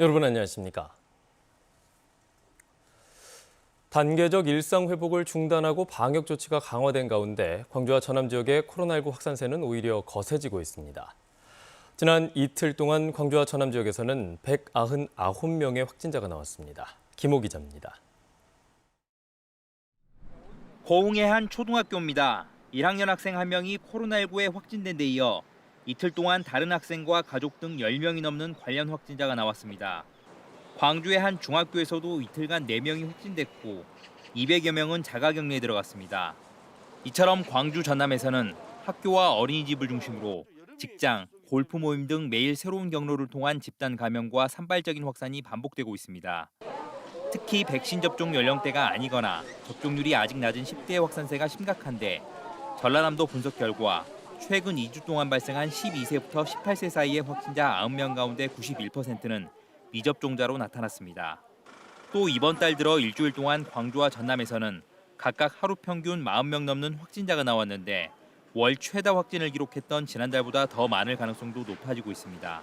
여러분 안녕하십니까? 단계적 일상 회복을 중단하고 방역 조치가 강화된 가운데 광주와 전남 지역의 코로나19 확산세는 오히려 거세지고 있습니다. 지난 이틀 동안 광주와 전남 지역에서는 199명의 확진자가 나왔습니다. 김호 기자입니다. 고흥의 한 초등학교입니다. 1학년 학생 한 명이 코로나19에 확진된 데 이어 이틀 동안 다른 학생과 가족 등 10명이 넘는 관련 확진자가 나왔습니다. 광주의 한 중학교에서도 이틀간 4명이 확진됐고 200여 명은 자가격리에 들어갔습니다. 이처럼 광주 전남에서는 학교와 어린이집을 중심으로 직장, 골프 모임 등 매일 새로운 경로를 통한 집단 감염과 산발적인 확산이 반복되고 있습니다. 특히 백신 접종 연령대가 아니거나 접종률이 아직 낮은 10대 확산세가 심각한데 전라남도 분석 결과 최근 2주 동안 발생한 12세부터 18세 사이의 확진자 9명 가운데 91%는 미접종자로 나타났습니다. 또 이번 달 들어 일주일 동안 광주와 전남에서는 각각 하루 평균 40명 넘는 확진자가 나왔는데 월 최다 확진을 기록했던 지난달보다 더 많을 가능성도 높아지고 있습니다.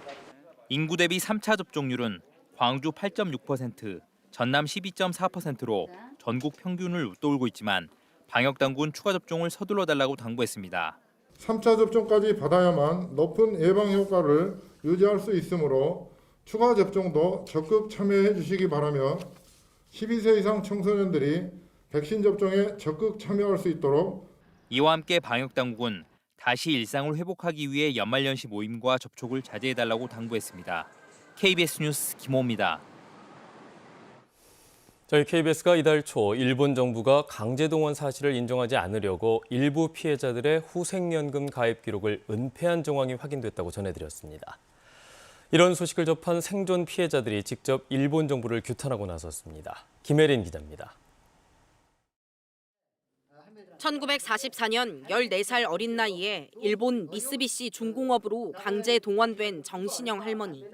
인구 대비 3차 접종률은 광주 8.6%, 전남 12.4%로 전국 평균을 웃돌고 있지만 방역 당국은 추가 접종을 서둘러 달라고 당부했습니다. 3차 접종까지 받아야만 높은 예방 효과를 유지할 수 있으므로 추가 접종도 적극 참여해 주시기 바라며 12세 이상 청소년들이 백신 접종에 적극 참여할 수 있도록 이와 함께 방역 당국은 다시 일상을 회복하기 위해 연말연시 모임과 접촉을 자제해 달라고 당부했습니다. KBS 뉴스 김호입니다. 저희 KBS가 이달 초 일본 정부가 강제동원 사실을 인정하지 않으려고 일부 피해자들의 후생연금 가입 기록을 은폐한 정황이 확인됐다고 전해드렸습니다. 이런 소식을 접한 생존 피해자들이 직접 일본 정부를 규탄하고 나섰습니다. 김혜린 기자입니다. 1944년 14살 어린 나이에 일본 미쓰비시 중공업으로 강제 동원된 정신영 할머니.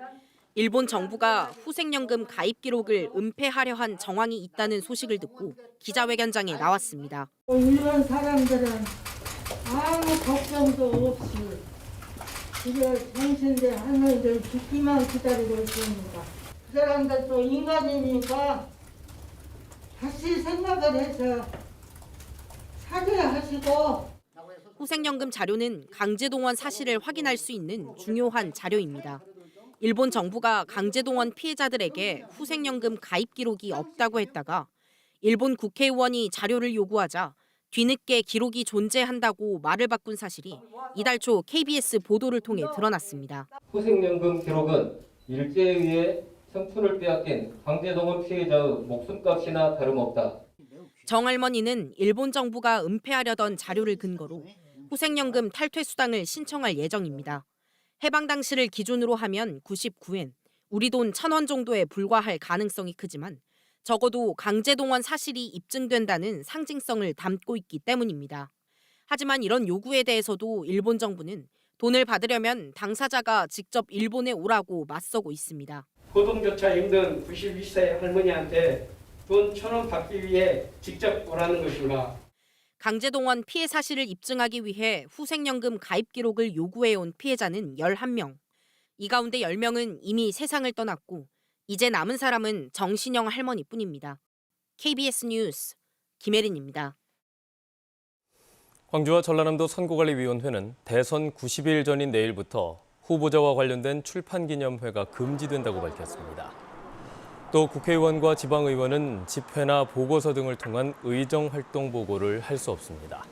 일본 정부가 후생연금 가입 기록을 은폐하려 한 정황이 있다는 소식을 듣고 기자회견장에 나왔습니다. 일본 사람들은 아무 걱정도 없이 그저 정신대 할머니들 죽기만 기다리고 있습니다. 그 사람들도 인간이니까 다시 생각을 해서 살아야 하시고 후생연금 자료는 강제 동원 사실을 확인할 수 있는 중요한 자료입니다. 일본 정부가 강제 동원 피해자들에게 후생연금 가입 기록이 없다고 했다가 일본 국회의원이 자료를 요구하자 뒤늦게 기록이 존재한다고 말을 바꾼 사실이 이달 초 KBS 보도를 통해 드러났습니다. 후생연금 기록은 일제에 의해 청춘을 빼앗긴 강제동원 피해자의 목숨값이나 다름없다. 정 할머니는 일본 정부가 은폐하려던 자료를 근거로 후생연금 탈퇴 수당을 신청할 예정입니다. 해방 당시를 기준으로 하면 99엔, 우리 돈 1000원 정도에 불과할 가능성이 크지만 적어도 강제동원 사실이 입증된다는 상징성을 담고 있기 때문입니다. 하지만 이런 요구에 대해서도 일본 정부는 돈을 받으려면 당사자가 직접 일본에 오라고 맞서고 있습니다. 거동조차 힘든 92세 할머니한테 돈 천 원 받기 위해 직접 오라는 것인가? 강제동원 피해 사실을 입증하기 위해 후생연금 가입 기록을 요구해온 피해자는 11명. 이 가운데 10명은 이미 세상을 떠났고 이제 남은 사람은 정신영 할머니뿐입니다. KBS 뉴스 김혜린입니다. 광주와 전라남도 선거관리위원회는 대선 90일 전인 내일부터 후보자와 관련된 출판 기념회가 금지된다고 밝혔습니다. 또 국회의원과 지방의원은 집회나 보고서 등을 통한 의정 활동 보고를 할 수 없습니다.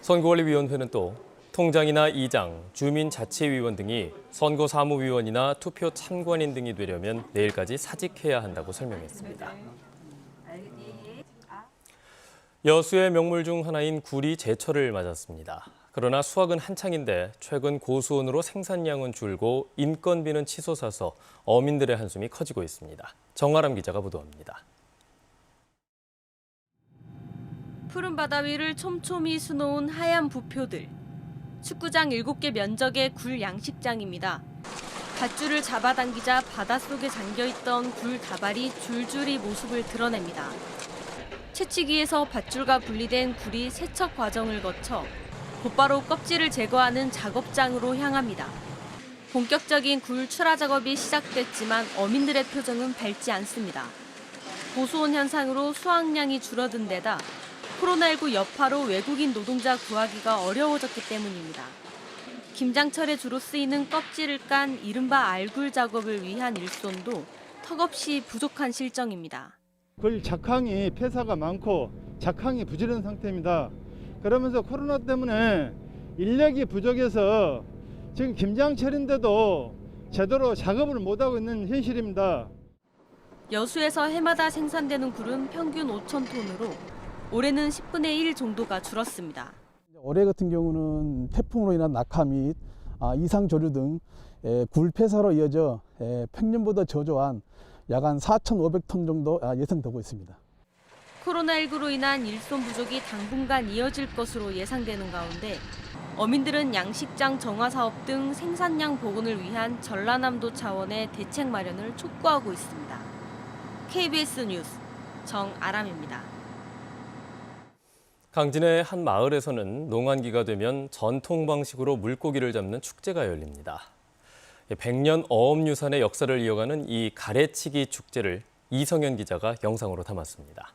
선거관리위원회는 또 통장이나 이장, 주민자치위원 등이 선거사무위원이나 투표 참관인 등이 되려면 내일까지 사직해야 한다고 설명했습니다. 여수의 명물 중 하나인 굴이 제철을 맞았습니다. 그러나 수확은 한창인데 최근 고수온으로 생산량은 줄고 인건비는 치솟아서 어민들의 한숨이 커지고 있습니다. 정아람 기자가 보도합니다. 푸른 바다 위를 촘촘히 수놓은 하얀 부표들. 축구장 7개 면적의 굴 양식장입니다. 밧줄을 잡아당기자 바닷속에 잠겨있던 굴 다발이 줄줄이 모습을 드러냅니다. 채취기에서 밧줄과 분리된 굴이 세척 과정을 거쳐 곧바로 껍질을 제거하는 작업장으로 향합니다. 본격적인 굴 출하 작업이 시작됐지만 어민들의 표정은 밝지 않습니다. 고수온 현상으로 수확량이 줄어든 데다 코로나19 여파로 외국인 노동자 구하기가 어려워졌기 때문입니다. 김장철에 주로 쓰이는 껍질을 깐 이른바 알굴 작업을 위한 일손도 턱없이 부족한 실정입니다. 거의 작황이 폐사가 많고 작황이 부지런 상태입니다. 그러면서 코로나 때문에 인력이 부족해서 지금 김장철인데도 제대로 작업을 못하고 있는 현실입니다. 여수에서 해마다 생산되는 굴은 평균 5천 톤으로 올해는 10분의 1 정도가 줄었습니다. 올해 같은 경우는 태풍으로 인한 낙하 및 아, 이상 조류 등 에, 굴 폐사로 이어져 에, 평년보다 저조한 약 한 4,500톤 정도 아, 예상되고 있습니다. 코로나19로 인한 일손 부족이 당분간 이어질 것으로 예상되는 가운데 어민들은 양식장 정화 사업 등 생산량 복원을 위한 전라남도 차원의 대책 마련을 촉구하고 있습니다. KBS 뉴스 정아람입니다. 강진의 한 마을에서는 농한기가 되면 전통 방식으로 물고기를 잡는 축제가 열립니다. 100년 어업유산의 역사를 이어가는 이 가래치기 축제를 이성현 기자가 영상으로 담았습니다.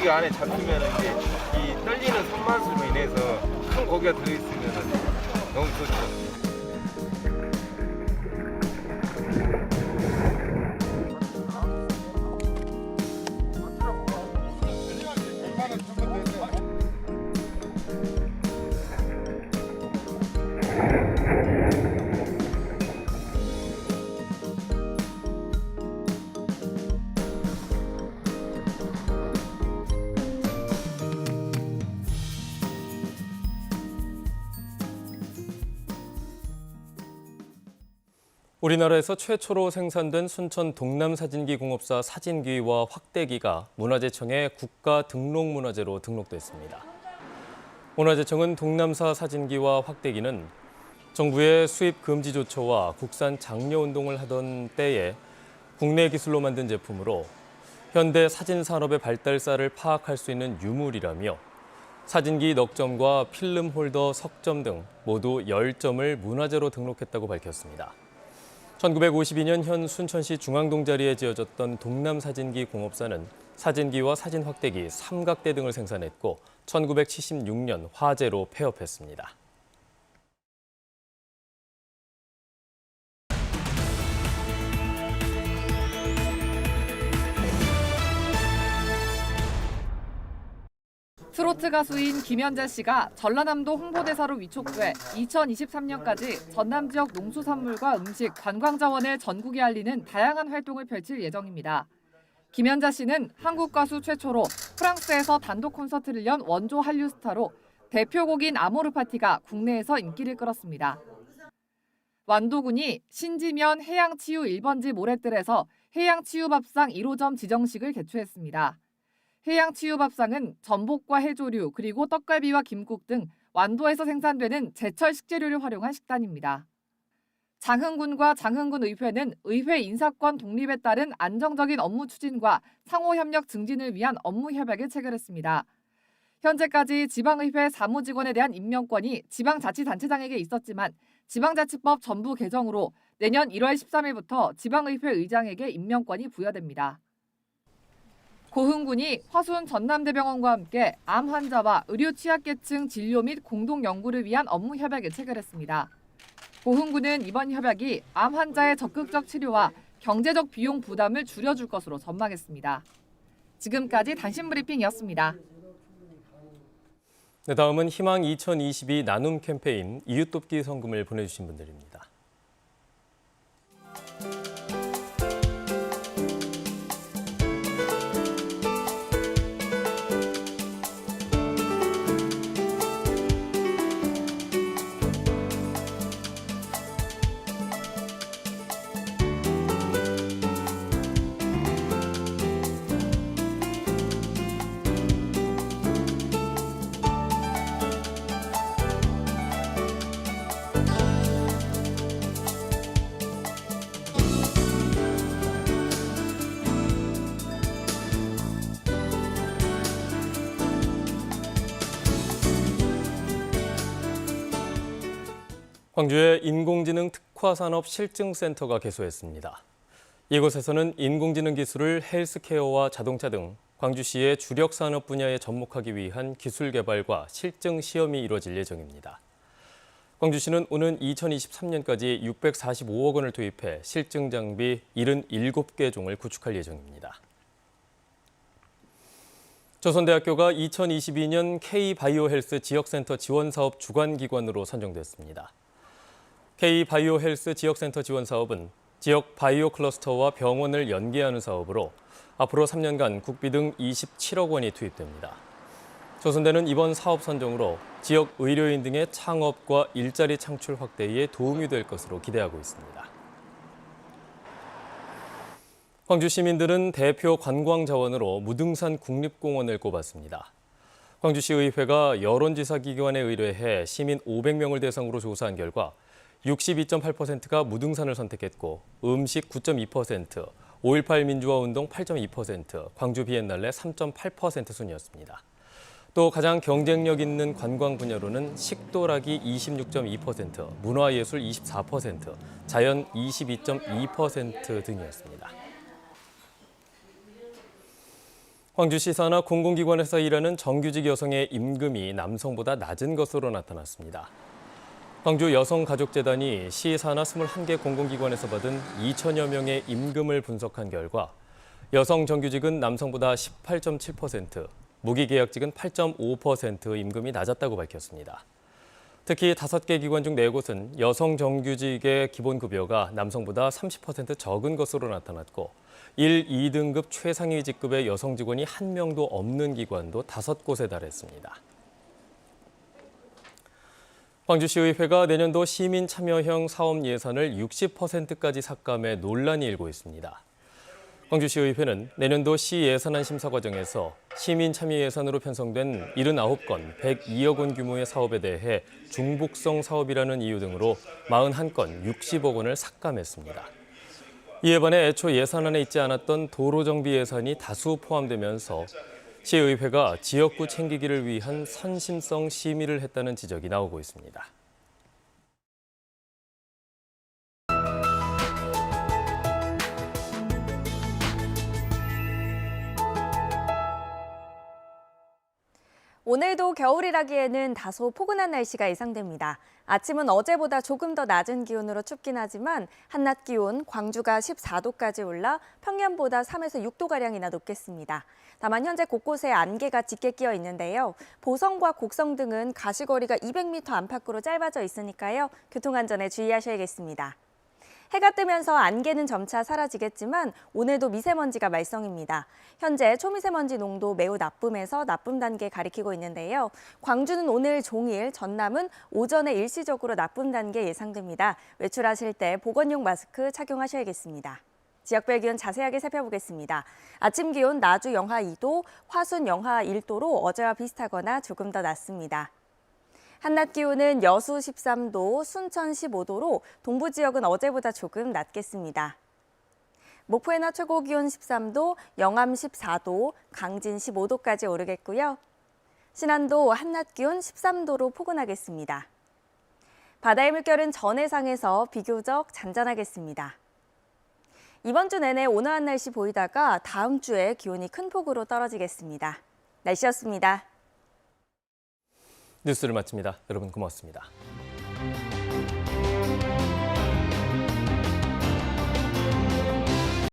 고기 안에 잡히면 이제 이 떨리는 손맛으로 인해서 큰 고기가 들어있으면 너무 좋죠. 우리나라에서 최초로 생산된 순천 동남사진기 공업사 사진기와 확대기가 문화재청에 국가 등록문화재로 등록됐습니다. 문화재청은 동남사 사진기와 확대기는 정부의 수입 금지 조처와 국산 장려 운동을 하던 때에 국내 기술로 만든 제품으로 현대 사진 산업의 발달사를 파악할 수 있는 유물이라며 사진기 넉 점과 필름 홀더 석 점 등 모두 10점을 문화재로 등록했다고 밝혔습니다. 1952년 현 순천시 중앙동 자리에 지어졌던 동남사진기 공업사는 사진기와 사진 확대기, 삼각대 등을 생산했고 1976년 화재로 폐업했습니다. 트로트 가수인 김연자 씨가 전라남도 홍보대사로 위촉돼 2023년까지 전남 지역 농수산물과 음식, 관광 자원을 전국에 알리는 다양한 활동을 펼칠 예정입니다. 김연자 씨는 한국 가수 최초로 프랑스에서 단독 콘서트를 연 원조 한류 스타로 대표곡인 아모르 파티가 국내에서 인기를 끌었습니다. 완도군이 신지면 해양치유 1번지 모래뜰에서 해양치유밥상 1호점 지정식을 개최했습니다. 해양치유밥상은 전복과 해조류 그리고 떡갈비와 김국 등 완도에서 생산되는 제철 식재료를 활용한 식단입니다. 장흥군과 장흥군 의회는 의회 인사권 독립에 따른 안정적인 업무 추진과 상호 협력 증진을 위한 업무 협약을 체결했습니다. 현재까지 지방의회 사무직원에 대한 임명권이 지방자치단체장에게 있었지만 지방자치법 전부 개정으로 내년 1월 13일부터 지방의회 의장에게 임명권이 부여됩니다. 고흥군이 화순 전남대병원과 함께 암 환자와 의료 취약계층 진료 및 공동 연구를 위한 업무 협약을 체결했습니다. 고흥군은 이번 협약이 암 환자의 적극적 치료와 경제적 비용 부담을 줄여줄 것으로 전망했습니다. 지금까지 단신 브리핑이었습니다. 네, 다음은 희망 2022 나눔 캠페인 이웃돕기 성금을 보내주신 분들입니다. 광주의 인공지능 특화산업 실증센터가 개소했습니다. 이곳에서는 인공지능 기술을 헬스케어와 자동차 등 광주시의 주력 산업 분야에 접목하기 위한 기술 개발과 실증 시험이 이뤄질 예정입니다. 광주시는 오는 2023년까지 645억 원을 투입해 실증 장비 77개 종을 구축할 예정입니다. 조선대학교가 2022년 K-바이오헬스 지역센터 지원사업 주관기관으로 선정됐습니다. K-바이오헬스 지역센터 지원 사업은 지역 바이오 클러스터와 병원을 연계하는 사업으로 앞으로 3년간 국비 등 27억 원이 투입됩니다. 조선대는 이번 사업 선정으로 지역 의료인 등의 창업과 일자리 창출 확대에 도움이 될 것으로 기대하고 있습니다. 광주 시민들은 대표 관광 자원으로 무등산 국립공원을 꼽았습니다. 광주시 의회가 여론조사 기관에 의뢰해 시민 500명을 대상으로 조사한 결과 62.8%가 무등산을 선택했고 음식 9.2%, 5.18 민주화 운동 8.2%, 광주 비엔날레 3.8% 순이었습니다. 또 가장 경쟁력 있는 관광 분야로는 식도락이 26.2%, 문화예술 24%, 자연 22.2% 등이었습니다. 광주시 산하 공공기관에서 일하는 정규직 여성의 임금이 남성보다 낮은 것으로 나타났습니다. 광주 여성가족재단이 시 산하 21개 공공기관에서 받은 2천여 명의 임금을 분석한 결과 여성 정규직은 남성보다 18.7%, 무기계약직은 8.5% 임금이 낮았다고 밝혔습니다. 특히 5개 기관 중 4곳은 여성 정규직의 기본급여가 남성보다 30% 적은 것으로 나타났고 1, 2등급 최상위 직급의 여성 직원이 한 명도 없는 기관도 5곳에 달했습니다. 광주시의회가 내년도 시민 참여형 사업 예산을 60%까지 삭감해 논란이 일고 있습니다. 광주시의회는 내년도 시 예산안 심사 과정에서 시민 참여 예산으로 편성된 79건 102억 원 규모의 사업에 대해 중복성 사업이라는 이유 등으로 41건 60억 원을 삭감했습니다. 이에 반해 애초 예산안에 있지 않았던 도로 정비 예산이 다수 포함되면서 시의회가 지역구 챙기기를 위한 선심성 심의를 했다는 지적이 나오고 있습니다. 오늘도 겨울이라기에는 다소 포근한 날씨가 예상됩니다. 아침은 어제보다 조금 더 낮은 기온으로 춥긴 하지만 한낮 기온 광주가 14도까지 올라 평년보다 3에서 6도가량이나 높겠습니다. 다만 현재 곳곳에 안개가 짙게 끼어 있는데요. 보성과 곡성 등은 가시거리가 200m 안팎으로 짧아져 있으니까요. 교통안전에 주의하셔야겠습니다. 해가 뜨면서 안개는 점차 사라지겠지만 오늘도 미세먼지가 말썽입니다. 현재 초미세먼지 농도 매우 나쁨에서 나쁨 단계 가리키고 있는데요. 광주는 오늘 종일, 전남은 오전에 일시적으로 나쁨 단계 예상됩니다. 외출하실 때 보건용 마스크 착용하셔야겠습니다. 지역별 기온 자세하게 살펴보겠습니다. 아침 기온 나주 영하 2도, 화순 영하 1도로 어제와 비슷하거나 조금 더 낮습니다. 한낮 기온은 여수 13도, 순천 15도로 동부 지역은 어제보다 조금 낮겠습니다. 목포의 낮 최고 기온 13도, 영암 14도, 강진 15도까지 오르겠고요. 신안도 한낮 기온 13도로 포근하겠습니다. 바다의 물결은 전해상에서 비교적 잔잔하겠습니다. 이번 주 내내 온화한 날씨 보이다가 다음 주에 기온이 큰 폭으로 떨어지겠습니다. 날씨였습니다. 뉴스를 마칩니다. 여러분 고맙습니다.